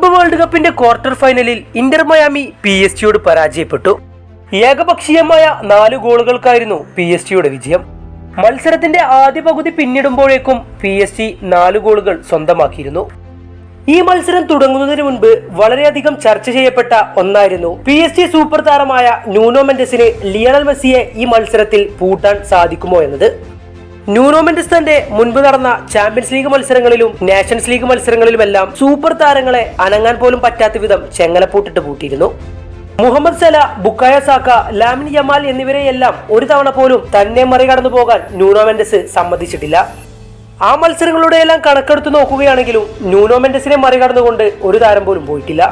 Club world കപ്പിന്റെ quarter ഫൈനലിൽ Inter Miami P S ജിയോട് പരാജയപ്പെട്ടു. ഏകപക്ഷീയമായ നാല് ഗോളുകൾക്കായിരുന്നു പി എസ് ജിയുടെ വിജയം. മത്സരത്തിന്റെ ആദ്യ പകുതി പിന്നിടുമ്പോഴേക്കും പി എസ് ജി നാല് ഗോളുകൾ സ്വന്തമാക്കിയിരുന്നു. ഈ മത്സരം തുടങ്ങുന്നതിന് മുൻപ് വളരെയധികം ചർച്ച ചെയ്യപ്പെട്ട ഒന്നായിരുന്നു പി എസ് ജി സൂപ്പർ താരമായ ന്യൂനോ മെൻഡസിന് ലിയണൽ മെസ്സിയെ ഈ മത്സരത്തിൽ പൂട്ടാൻ സാധിക്കുമോ എന്നത്. ന്യൂനോ തന്റെ മുൻപ് നടന്ന ചാമ്പ്യൻസ് ലീഗ് മത്സരങ്ങളിലും നാഷൻസ് ലീഗ് മത്സരങ്ങളിലുമെല്ലാം സൂപ്പർ താരങ്ങളെ അനങ്ങാൻ പോലും പറ്റാത്ത വിധം ചെങ്ങലപ്പൂട്ടിട്ട് പൂട്ടിയിരുന്നു. Mohamed Salah Bukayo Saka Lamine Yamal എന്നിവരെയെല്ലാം ഒരു തവണ പോലും തന്നെ മറികടന്നു പോകാൻ ന്യൂനോമെൻഡസ് സമ്മതിച്ചിട്ടില്ല. ആ മത്സരങ്ങളുടെയെല്ലാം കണക്കെടുത്ത് നോക്കുകയാണെങ്കിലും ന്യൂനോമെൻഡസിനെ മറികടന്നുകൊണ്ട് ഒരു താരം പോലും പോയിട്ടില്ല.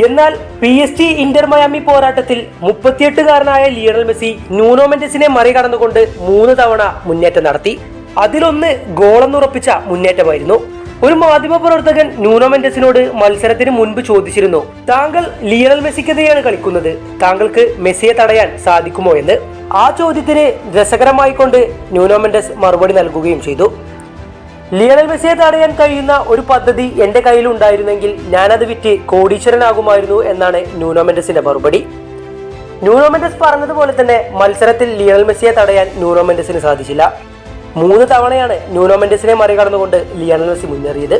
എന്നാൽ P S G Inter Miami പോരാട്ടത്തിൽ മുപ്പത്തിയെട്ടുകാരനായ ലിയണൽ മെസ്സി ന്യൂനോമെന്റസിനെ മറികടന്നുകൊണ്ട് മൂന്ന് തവണ മുന്നേറ്റം നടത്തി. അതിലൊന്ന് ഗോളെന്നുറപ്പിച്ച മുന്നേറ്റമായിരുന്നു. ഒരു മാധ്യമ പ്രവർത്തകൻ ന്യൂനോ മെൻഡസിനോട് മത്സരത്തിന് മുൻപ് ചോദിച്ചിരുന്നു താങ്കൾ ലിയണൽ മെസ്സിക്കെതിരെയാണ് കളിക്കുന്നത്. താങ്കൾക്ക് മെസ്സിയെ തടയാൻ സാധിക്കുമോ? എന്ന്. ആ ചോദ്യത്തിന് രസകരമായിക്കൊണ്ട് ന്യൂനോമെന്റസ് മറുപടി നൽകുകയും ചെയ്തു. ലിയണൽ മെസ്സിയെ തടയാൻ കഴിയുന്ന ഒരു പദ്ധതി എന്റെ കയ്യിൽ ഉണ്ടായിരുന്നെങ്കിൽ ഞാനത് വിറ്റ് കോടീശ്വരനാകുമായിരുന്നു എന്നാണ് ന്യൂനോമെൻഡസിന്റെ മറുപടി. ന്യൂനോമെൻഡസ് പറഞ്ഞതുപോലെ തന്നെ മത്സരത്തിൽ ലിയണൽ മെസ്സിയെ തടയാൻ ന്യൂനോമെൻഡസിന് സാധിച്ചില്ല. മൂന്ന് തവണയാണ് ന്യൂനോമെൻഡസിനെ മറികടന്നുകൊണ്ട് ലിയണൽ മെസ്സി മുന്നേറിയത്.